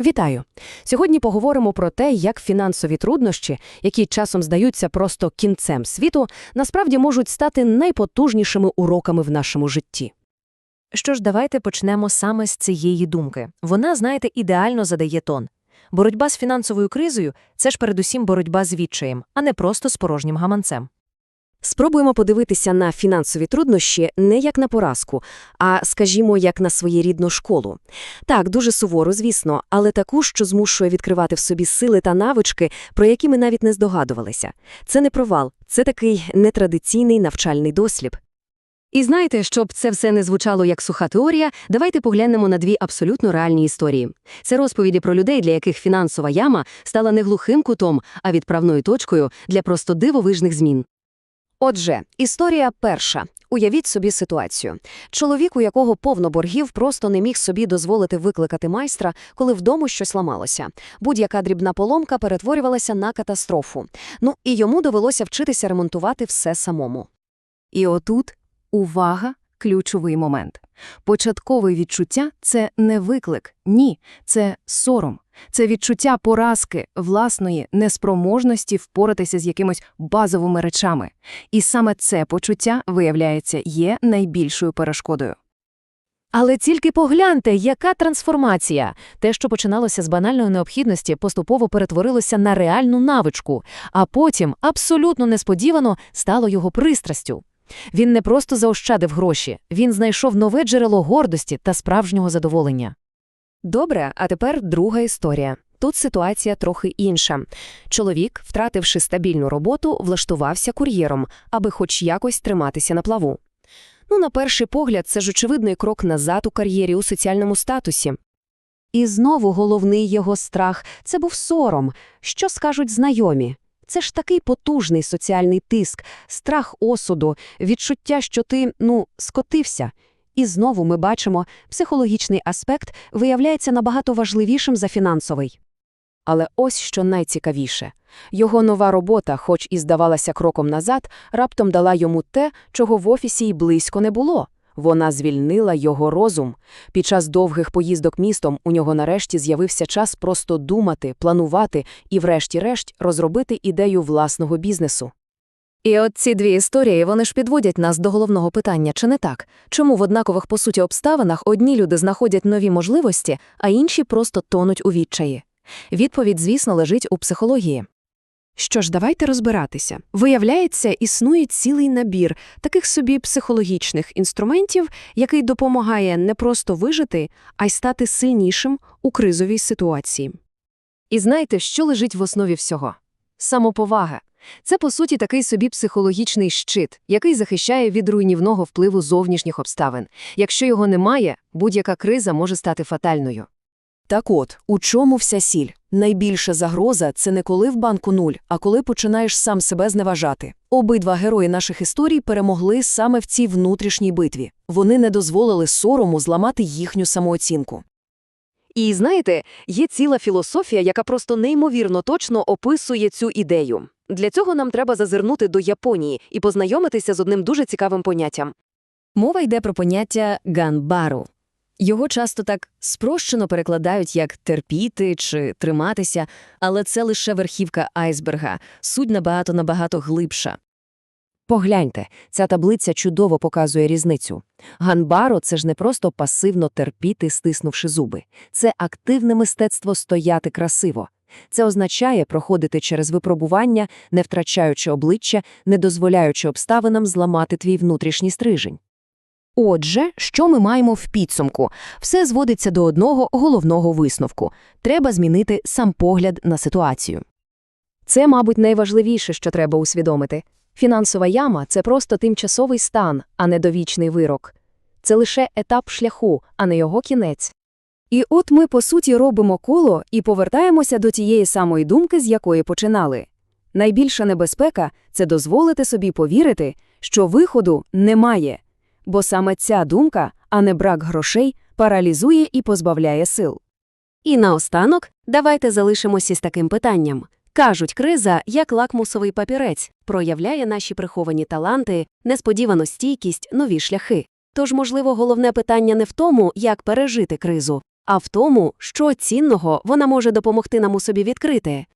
Вітаю! Сьогодні поговоримо про те, як фінансові труднощі, які часом здаються просто кінцем світу, насправді можуть стати найпотужнішими уроками в нашому житті. Що ж, давайте почнемо саме з цієї думки. Вона, знаєте, ідеально задає тон. Боротьба з фінансовою кризою – це ж передусім боротьба з відчаєм, а не просто з порожнім гаманцем. Спробуємо подивитися на фінансові труднощі не як на поразку, а, скажімо, як на своєрідну школу. Так, дуже суворо, звісно, але таку, що змушує відкривати в собі сили та навички, про які ми навіть не здогадувалися. Це не провал, це такий нетрадиційний навчальний дослід. І знаєте, щоб це все не звучало як суха теорія, давайте поглянемо на дві абсолютно реальні історії. Це розповіді про людей, для яких фінансова яма стала не глухим кутом, а відправною точкою для просто дивовижних змін. Отже, історія перша. Уявіть собі ситуацію. Чоловік, у якого повно боргів, просто не міг собі дозволити викликати майстра, коли вдома щось ламалося. Будь-яка дрібна поломка перетворювалася на катастрофу. Ну і йому довелося вчитися ремонтувати все самому. І отут увага – ключовий момент. Початкове відчуття – це не виклик, ні, це сором. Це відчуття поразки, власної неспроможності впоратися з якимось базовими речами. І саме це почуття, виявляється, є найбільшою перешкодою. Але тільки погляньте, яка трансформація! Те, що починалося з банальної необхідності, поступово перетворилося на реальну навичку, а потім, абсолютно несподівано, стало його пристрастю. Він не просто заощадив гроші, він знайшов нове джерело гордості та справжнього задоволення. Добре, а тепер друга історія. Тут ситуація трохи інша. Чоловік, втративши стабільну роботу, влаштувався кур'єром, аби хоч якось триматися на плаву. Ну, на перший погляд, це ж очевидний крок назад у кар'єрі у соціальному статусі. І знову головний його страх – це був сором. Що скажуть знайомі? Це ж такий потужний соціальний тиск, страх осуду, відчуття, що ти, ну, скотився. І знову ми бачимо, психологічний аспект виявляється набагато важливішим за фінансовий. Але ось що найцікавіше. Його нова робота, хоч і здавалася кроком назад, раптом дала йому те, чого в офісі й близько не було. Вона звільнила його розум. Під час довгих поїздок містом у нього нарешті з'явився час просто думати, планувати і, врешті-решт, розробити ідею власного бізнесу. І от ці дві історії, вони ж підводять нас до головного питання, чи не так? Чому в однакових, по суті, обставинах одні люди знаходять нові можливості, а інші просто тонуть у відчаї? Відповідь, звісно, лежить у психології. Що ж, давайте розбиратися. Виявляється, існує цілий набір таких собі психологічних інструментів, який допомагає не просто вижити, а й стати сильнішим у кризовій ситуації. І знаєте, що лежить в основі всього? Самоповага. Це, по суті, такий собі психологічний щит, який захищає від руйнівного впливу зовнішніх обставин. Якщо його немає, будь-яка криза може стати фатальною. Так от, у чому вся сіль? Найбільша загроза – це не коли в банку нуль, а коли починаєш сам себе зневажати. Обидва герої наших історій перемогли саме в цій внутрішній битві. Вони не дозволили сорому зламати їхню самооцінку. І знаєте, є ціла філософія, яка просто неймовірно точно описує цю ідею. Для цього нам треба зазирнути до Японії і познайомитися з одним дуже цікавим поняттям. Мова йде про поняття ганбару. Його часто так спрощено перекладають як терпіти чи триматися, але це лише верхівка айсберга, суть набагато-набагато глибша. Погляньте, ця таблиця чудово показує різницю. Ганбаро – це ж не просто пасивно терпіти, стиснувши зуби. Це активне мистецтво стояти красиво. Це означає проходити через випробування, не втрачаючи обличчя, не дозволяючи обставинам зламати твій внутрішній стрижень. Отже, що ми маємо в підсумку? Все зводиться до одного головного висновку. Треба змінити сам погляд на ситуацію. Це, мабуть, найважливіше, що треба усвідомити. Фінансова яма – це просто тимчасовий стан, а не довічний вирок. Це лише етап шляху, а не його кінець. І от ми, по суті, робимо коло і повертаємося до тієї самої думки, з якої починали. Найбільша небезпека – це дозволити собі повірити, що виходу немає. Бо саме ця думка, а не брак грошей, паралізує і позбавляє сил. І наостанок давайте залишимося з таким питанням. Кажуть, криза, як лакмусовий папірець, проявляє наші приховані таланти, несподівану стійкість, нові шляхи. Тож, можливо, головне питання не в тому, як пережити кризу, а в тому, що цінного вона може допомогти нам у собі відкрити.